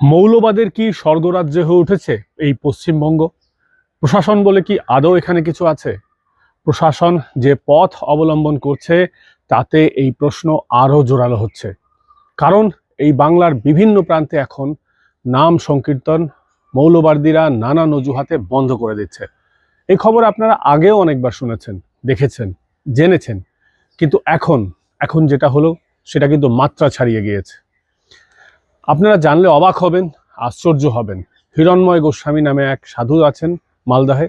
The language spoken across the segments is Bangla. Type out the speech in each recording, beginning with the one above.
মৌলবাদের কি স্বর্গরাজ্য হয়ে উঠেছে এই পশ্চিমবঙ্গ? প্রশাসন বলে কি আদৌ এখানে কিছু আছে? প্রশাসন যে পথ অবলম্বন করছে, তাতে এই প্রশ্ন আরও জোরালো হচ্ছে। কারণ এই বাংলার বিভিন্ন প্রান্তে এখন নাম সংকীর্তন মৌলবাদীরা নানা নজুহাতে বন্ধ করে দিচ্ছে। এই খবর আপনারা আগেও অনেকবার শুনেছেন, দেখেছেন, জেনেছেন। কিন্তু এখন এখন যেটা হলো, সেটা কিন্তু মাত্রা ছাড়িয়ে গিয়েছে। আপনারা জানলে অবাক হবেন, আশ্চর্য হবেন। হিরণময় গোস্বামী নামে এক সাধু আছেন মালদহে।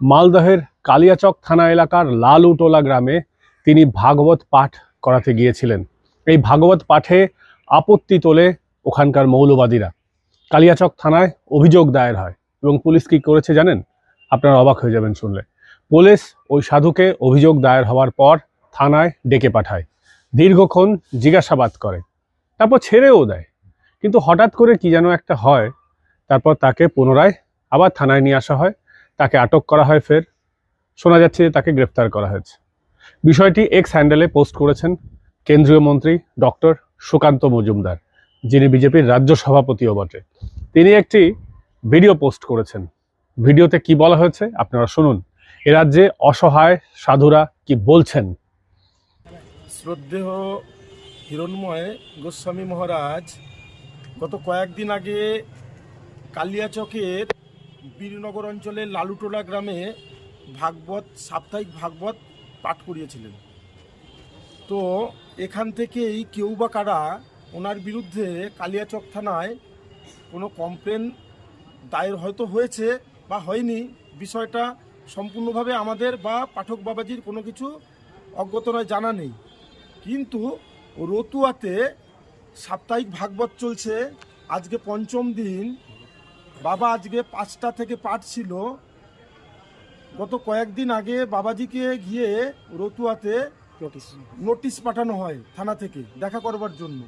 মালদহের কালিয়াচক থানা এলাকার লালুটোলা গ্রামে তিনি ভাগবত পাঠ করাতে গিয়েছিলেন। এই ভাগবত পাঠে আপত্তি তোলে ওখানকার মৌলবাদীরা। কালিয়াচক থানায় অভিযোগ দায়ের হয় এবং পুলিশ কি করেছে জানেন? আপনারা অবাক হয়ে যাবেন শুনলে। পুলিশ ওই সাধুকে অভিযোগ দায়ের হওয়ার পর থানায় ডেকে পাঠায়। দীর্ঘক্ষণ জিজ্ঞাসাবাদ করে। তারপর ছেড়েও দেয়। কিন্তু হঠাৎ করে কি যেন একটা হয়, তারপর তাকে পুনরায় আবার থানায় নিয়ে আসা হয়, তাকে আটক করা হয় ফের। শোনা যাচ্ছে যে তাকে গ্রেফতার করা হয়েছে। বিষয়টি এক্স হ্যান্ডেলে পোস্ট করেছেন কেন্দ্রীয় মন্ত্রী ডক্টর সুকান্ত মজুমদার, যিনি বিজেপির রাজ্য সভাপতিও বটে। তিনি একটি ভিডিও পোস্ট করেছেন। ভিডিওতে কি বলা হয়েছে আপনারা শুনুন। এ রাজ্যে অসহায় সাধুরা কি বলছেন? শ্রদ্ধেয় হিরণময় গোস্বামী মহারাজ গত কয়েকদিন আগে কালিয়াচকের বীরনগর অঞ্চলের লালুটোলা গ্রামে ভাগবত, সাপ্তাহিক ভাগবত পাঠ করিয়েছিলেন। তো এখান থেকেই কেউ বা কারা ওনার বিরুদ্ধে কালিয়াচক থানায় কোনো কমপ্লেন দায়ের হয়তো হয়েছে বা হয়নি, বিষয়টা সম্পূর্ণভাবে আমাদের বা পাঠক বাবাজির কোনো কিছু অজ্ঞত নয়, জানা নেই। কিন্তু রতুয়াতে সাপ্তাহিক ভাগবত চলছে। আজকে পঞ্চম দিন। বাবা আজকে পাঁচটা থেকে পাঠ ছিল। গত কয়েকদিন আগে বাবাজিকে গিয়ে রতুয়াতে নোটিশ পাঠানো হয় থানা থেকে, দেখা করবার জন্য।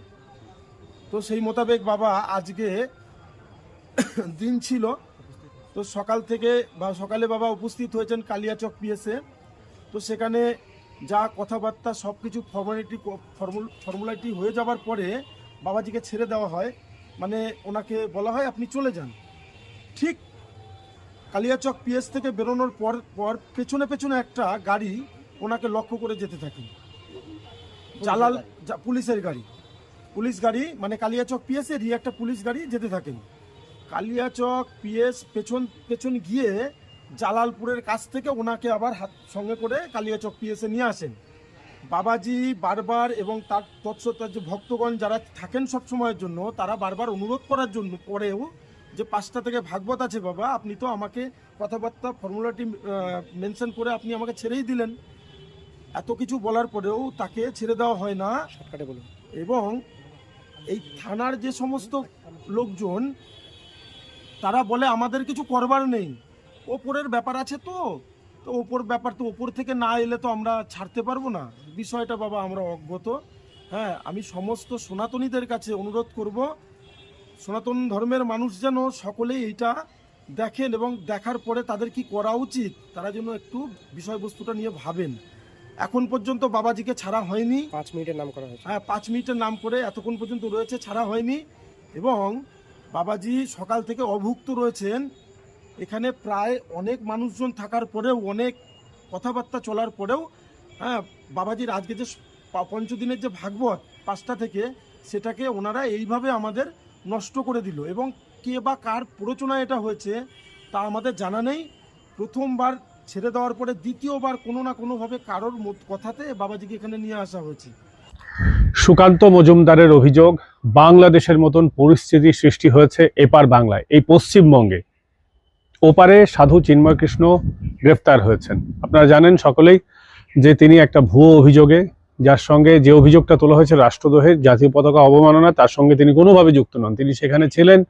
তো সেই মোতাবেক বাবা আজকে দিন ছিল। তো সকাল থেকে বা সকালে বাবা উপস্থিত হয়েছেন কালিয়াচক পিএসে তো সেখানে যা কথাবার্তা সব কিছু ফর্মালিটি ফর্মুল ফর্মুলাটি হয়ে যাবার পরে বাবাজিকে ছেড়ে দেওয়া হয়। মানে ওনাকে বলা হয়, আপনি চলে যান। ঠিক কালিয়াচক পিএস থেকে বেরোনোর পর পর পেছনে পেছনে একটা গাড়ি ওনাকে লক্ষ্য করে যেতে থাকে। জালাল পুলিশের গাড়ি। পুলিশ গাড়ি মানে কালিয়াচক পিএসেরই একটা পুলিশ গাড়ি যেতে থাকেন কালিয়াচক পিএস পেছন পেছন গিয়ে জালালপুরের কাছ থেকে ওনাকে আবার হাত সঙ্গে করে কালিয়াচক পিএসে নিয়ে আসেন। বাবাজি বারবার এবং তার তৎসত্তার যে ভক্তগণ যারা থাকেন সব সময়ের জন্য তারা বারবার অনুরোধ করার জন্য পরেও যে পাঁচটা থেকে ভাগবত আছে বাবা আপনি তো আমাকে কথাবার্তা ফর্মুলাটি মেনশন করে আপনি আমাকে ছেড়েই দিলেন। এত কিছু বলার পরেও তাকে ছেড়ে দেওয়া হয় না। শর্টকাটে বলুন। এবং এই থানার যে সমস্ত লোকজন তারা বলে আমাদের কিছু করবার নেই। ওপরের ব্যাপার আছে তো। তো ওপর ব্যাপার তো ওপর থেকে না এলে তো আমরা ছাড়তে পারব না। বিষয়টা বাবা আমরা অজ্ঞত। হ্যাঁ আমি সমস্ত সনাতনীদের কাছে অনুরোধ করব সনাতন ধর্মের মানুষ যেন সকলেই এইটা দেখেন এবং দেখার পরে তাদের কি করা উচিত তারা যেন একটু বিষয়বস্তুটা নিয়ে ভাবেন। এখন পর্যন্ত বাবাজিকে ছাড়া হয়নি। পাঁচ মিনিটের নাম করা হয়েছে। হ্যাঁ পাঁচ মিনিটের নাম করে এতক্ষণ পর্যন্ত রয়েছে ছাড়া হয়নি এবং বাবাজি সকাল থেকে অভুক্ত রয়েছেন। এখানে প্রায় অনেক মানুষজন থাকার পরেও, অনেক কথাবার্তা চলার পরেও হ্যাঁ বাবাজির আজকে যে পঞ্চদিনের যে ভাগবত পাঁচটা থেকে, সেটাকে ওনারা এইভাবে আমাদের নষ্ট করে দিল। এবং কে বা কার প্ররোচনা এটা হয়েছে, তা আমাদের জানা নেই। প্রথমবার ছেড়ে দেওয়ার পরে দ্বিতীয়বার কোনো না কোনোভাবে কারোর কথাতে বাবাজিকে এখানে নিয়ে আসা হয়েছে। সুকান্ত মজুমদারের অভিযোগ, বাংলাদেশের মতন পরিস্থিতি সৃষ্টি হয়েছে এপার বাংলায়, এই পশ্চিমবঙ্গে। ওপারে সাধু চিন্ময় কৃষ্ণ গ্রেফতার হয়েছেন। আপনারা জানেন সকলেই যে তিনি একটা ভুয়ো অভিযোগে, যার সঙ্গে যে অভিযোগটা তোলা হয়েছে রাষ্ট্রদ্রোহের জাতীয় পতাকা অবমাননা, তার সঙ্গে তিনি কোনোভাবে যুক্ত নন। তিনি সেখানে ছিলেন,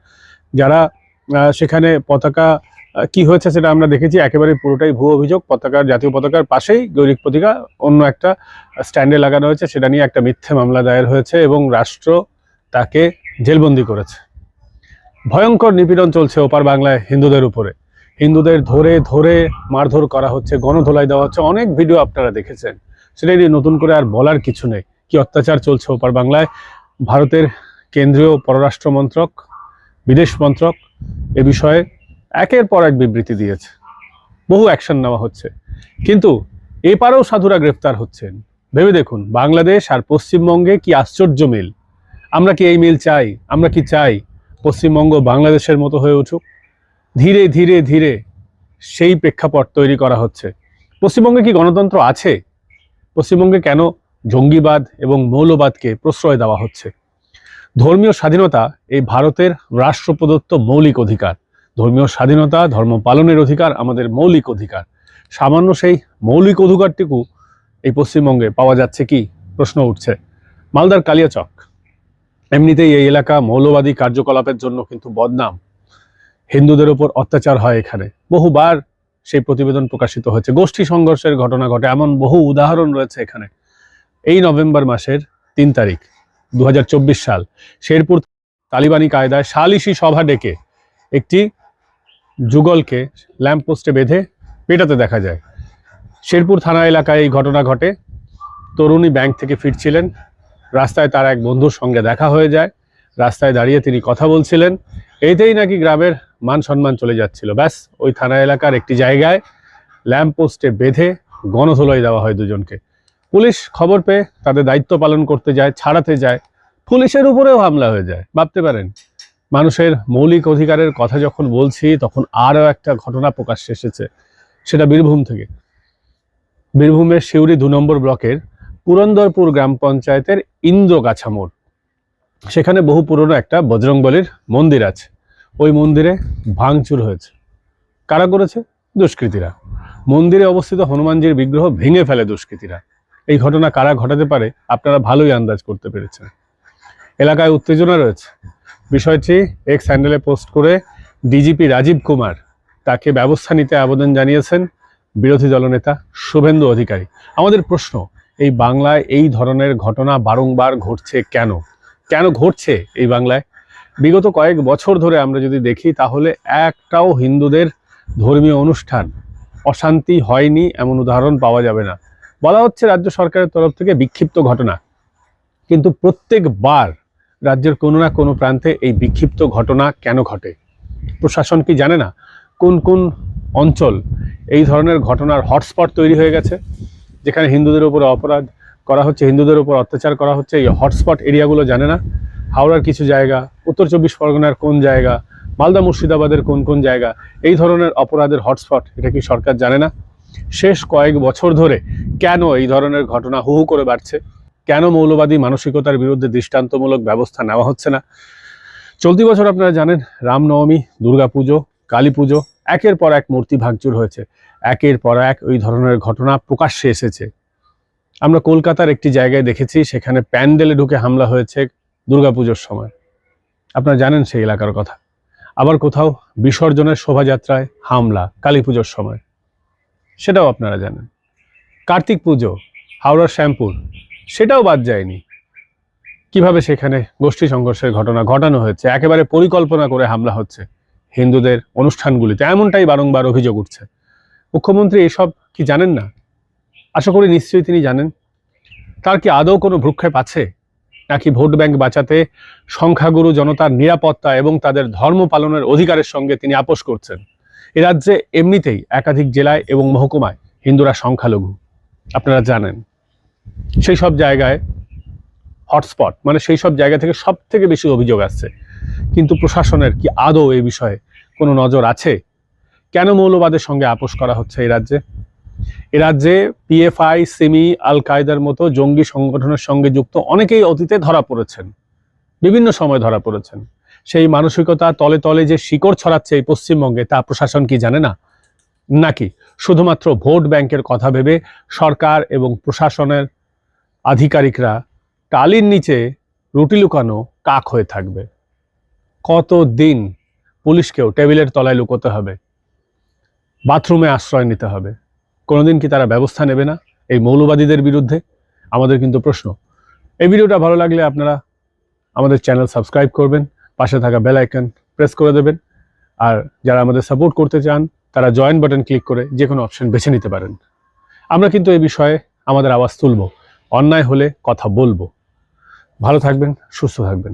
যারা সেখানে পতাকা কি হয়েছে সেটা আমরা দেখেছি, একেবারে পুরোটাই ভুয়ো অভিযোগ। পতাকার, জাতীয় পতাকার পাশেই গৈরিক পতাকা অন্য একটা স্ট্যান্ডে লাগানো হয়েছে, সেটা নিয়ে একটা মিথ্যে মামলা দায়ের হয়েছে এবং রাষ্ট্র তাকে জেলবন্দি করেছে। ভয়ঙ্কর নিপীড়ন চলছে ওপার বাংলায় হিন্দুদের উপরে। হিন্দুদের ধরে ধরে মারধর করা হচ্ছে, গণধোলাই দেওয়া হচ্ছে। অনেক ভিডিও আপনারা দেখেছেন। সেটা নিয়ে নতুন করে আর বলার কিছু নেই। কি অত্যাচার চলছে ওপার বাংলায়? ভারতের কেন্দ্রীয় পররাষ্ট্র মন্ত্রক, বিদেশ মন্ত্রক এ বিষয়ে একের পর এক বিবৃতি দিয়েছে। বহু অ্যাকশন নেওয়া হচ্ছে। কিন্তু এপারেও সাধুরা গ্রেফতার হচ্ছেন। ভেবে দেখুন, বাংলাদেশ আর পশ্চিমবঙ্গে কি আশ্চর্য মিল। আমরা কি এই মিল চাই? আমরা কি চাই পশ্চিমবঙ্গ বাংলাদেশের মতো হয়ে উঠুক? ধীরে ধীরে ধীরে সেই প্রেক্ষাপট তৈরি করা হচ্ছে। পশ্চিমবঙ্গে কি গণতন্ত্র আছে? পশ্চিমবঙ্গে কেন জঙ্গিবাদ এবং মৌলবাদকে প্রশ্রয় দেওয়া হচ্ছে? ধর্মীয় স্বাধীনতা এই ভারতের রাষ্ট্র প্রদত্ত মৌলিক অধিকার। ধর্মীয় স্বাধীনতা, ধর্ম পালনের অধিকার আমাদের মৌলিক অধিকার। সামান্য সেই মৌলিক অধিকারটুকু এই পশ্চিমবঙ্গে পাওয়া যাচ্ছে কি? প্রশ্ন উঠছে। মালদার কালিয়াচক। এমনিতেই এই এলাকা মৌলবাদী কার্যকলাপের জন্য কিন্তু বদনাম। হিন্দুদের উপর অত্যাচার হয় এখানে। বহুবার সেই প্রতিবেদন প্রকাশিত হয়েছে। গোষ্ঠী সংঘর্ষের ঘটনা ঘটে এমন বহু উদাহরণ রয়েছে এখানে। এই নভেম্বর মাসের তিন তারিখ দু হাজার চব্বিশ সাল, শেরপুর তালিবানি কায়দায় সালিশি সভা ডেকে একটি যুগলকে ল্যাম্পপোস্টে বেঁধে পেটাতে দেখা যায়। শেরপুর থানা এলাকায় এই ঘটনা ঘটে। তরুণী ব্যাংক থেকে ফিরছিলেন। রাস্তায় তার এক বন্ধুর সঙ্গে দেখা হয়ে যায়। রাস্তায় দাঁড়িয়ে তিনি কথা বলছিলেন। এতেই নাকি গ্রামের মান সম্মান চলে যাচ্ছিল। ব্যাস, ওই থানা এলাকার একটি জায়গায় ল্যাম্পপোস্টে বেঁধে গণধোলাই দেওয়া হয় দুজনকে। পুলিশ খবর পেয়ে তাদের দায়িত্ব পালন করতে যায়, ছাড়াতে যায়। পুলিশের উপরেও হামলা হয়ে যায়, ভাবতে পারেন। মানুষের মৌলিক অধিকারের কথা যখন বলছি, তখন আরও একটা ঘটনা প্রকাশ্যে এসেছে, সেটা বীরভূম থেকে। বীরভূমের শিউরি দু নম্বর ব্লকের পুরন্দরপুর গ্রাম পঞ্চায়েতের ইন্দ্রগাছা মোড়। সেখানে বহু পুরনো একটা বজরংবলীর মন্দির আছে। ওই মন্দিরে ভাঙচুর হয়েছে। কারা করেছে? দুষ্কৃতীরা। মন্দিরে অবস্থিত হনুমানজির বিগ্রহ ভেঙে ফেলে দুষ্কৃতীরা। এই ঘটনা কারা ঘটাতে পারে আপনারা ভালোই আন্দাজ করতে পেরেছেন। এলাকায় উত্তেজনা রয়েছে। বিষয়টি এক্স হ্যান্ডেলে পোস্ট করে ডিজিপি রাজীব কুমার তাকে ব্যবস্থা নিতে আবেদন জানিয়েছেন বিরোধী দলনেতা শুভেন্দু অধিকারী। আমাদের প্রশ্ন, এই বাংলায় এই ধরনের ঘটনা বারংবার ঘটছে কেন? কেন ঘটছে এই বাংলায়? বিগত কয়েক বছর ধরে আমরা যদি দেখি, তাহলে একটাও হিন্দুদের ধর্মীয় অনুষ্ঠান অশান্তি হয়নি এমন উদাহরণ পাওয়া যাবে না। বলা হচ্ছে রাজ্য সরকারের তরফ থেকে বিক্ষিপ্ত ঘটনা। কিন্তু প্রত্যেকবার রাজ্যের কোনো না কোনো প্রান্তে এই বিক্ষিপ্ত ঘটনা কেন ঘটে? প্রশাসন কি জানে না কোন কোন অঞ্চল এই ধরনের ঘটনার হটস্পট তৈরি হয়ে গেছে, যেখানে হিন্দুদের উপর অপরাধ করা হচ্ছে, হিন্দুদের উপর অত্যাচার করা হচ্ছে, এই হটস্পট এরিয়াগুলো জানে না। হাওড়ার কিছু জায়গা, উত্তর চব্বিশ পরগনার কোন জায়গা, মালদা মুর্শিদাবাদের কোন কোন জায়গা, এই ধরনের অপরাধের হটস্পট, এটা কি সরকার জানে না? শেষ কয়েক বছর ধরে কেন এই ধরনের ঘটনা হু হু করে বাড়ছে? কেন মৌলবাদী মানসিকতার বিরুদ্ধে দৃষ্টান্তমূলক ব্যবস্থা নেওয়া হচ্ছে না? চলতি বছর আপনারা জানেন, রামনবমী, দুর্গাপুজো কালী পুজো একের পর এক মূর্তি ভাঙচুর হয়েছে। একের পর এক ওই ধরনের ঘটনা প্রকাশ্যে এসেছে। আমরা কলকাতার একটি জায়গায় দেখেছি, সেখানে প্যান্ডেলে ঢুকে হামলা হয়েছে দুর্গাপুজোর সময়। আপনারা জানেন সেই এলাকার কথা। আবার কোথাও বিসর্জনের শোভাযাত্রায় হামলা কালী পুজোর সময়। সেটাও আপনারা জানেন। কার্তিক পুজো, হাওড়ার শ্যামপুর, সেটাও বাদ যায়নি। কীভাবে সেখানে গোষ্ঠী সংঘর্ষের ঘটনা ঘটানো হয়েছে, একেবারে পরিকল্পনা করে হামলা হচ্ছে হিন্দুদের অনুষ্ঠানগুলিতে, এমনটাই বারংবার অভিযোগ উঠছে। মুখ্যমন্ত্রী এসব কি জানেন না? আশা করি নিশ্চয়ই তিনি জানেন। তার কি আদৌ কোনো ভ্রুক্ষেপ আছে? নাকি ভোট ব্যাংক বাঁচাতে সংখ্যাগুরু জনতার নিরাপত্তা এবং তাদের ধর্ম পালনের অধিকারের সঙ্গে তিনি আপোষ করছেন? এ রাজ্যে এমনিতেই একাধিক জেলায় এবং মহকুমায় হিন্দুরা সংখ্যালঘু। আপনারা জানেন, সেই সব জায়গায় হটস্পট মানে সেই সব জায়গা থেকে সব থেকে বেশি অভিযোগ আসছে। কিন্তু প্রশাসনের কি আদৌ এই বিষয়ে কোনো নজর আছে? কেন মৌলবাদের সঙ্গে আপোষ করা হচ্ছে এই রাজ্যে? এ রাজ্যে পিএফআই সিমি আল কায়দার মতো জঙ্গি সংগঠনের সঙ্গে যুক্ত অনেকেই অতীতে ধরা পড়েছেন। বিভিন্ন সময় ধরা পড়েছেন। সেই মানসিকতা তলে তলে যে শিকড় ছড়াচ্ছে এই পশ্চিমবঙ্গে, তা প্রশাসন কি জানে না? নাকি শুধুমাত্র ভোট ব্যাংকের কথা ভেবে সরকার এবং প্রশাসনের আধিকারিকরা টালির নিচে রুটি লুকানো কাক হয়ে থাকবে? কত দিন পুলিশকেও টেবিলের তলায় লুকোতে হবে? বাথরুমে আশ্রয় নিতে হবে? কোনোদিন কি তারা ব্যবস্থা নেবে না এই মৌলবাদীদের বিরুদ্ধে? আমাদের কিন্তু প্রশ্ন। এই ভিডিওটা ভালো লাগলে আপনারা আমাদের চ্যানেল সাবস্ক্রাইব করবেন, পাশে থাকা বেল আইকন প্রেস করে দেবেন, আর যারা আমাদের সাপোর্ট করতে চান, তারা জয়েন বাটন ক্লিক করে যে কোনো অপশন বেছে নিতে পারেন। আমরা কিন্তু এই বিষয়ে আমাদের আওয়াজ তুলব, অন্যায় হলে কথা বলব। ভালো থাকবেন, সুস্থ থাকবেন।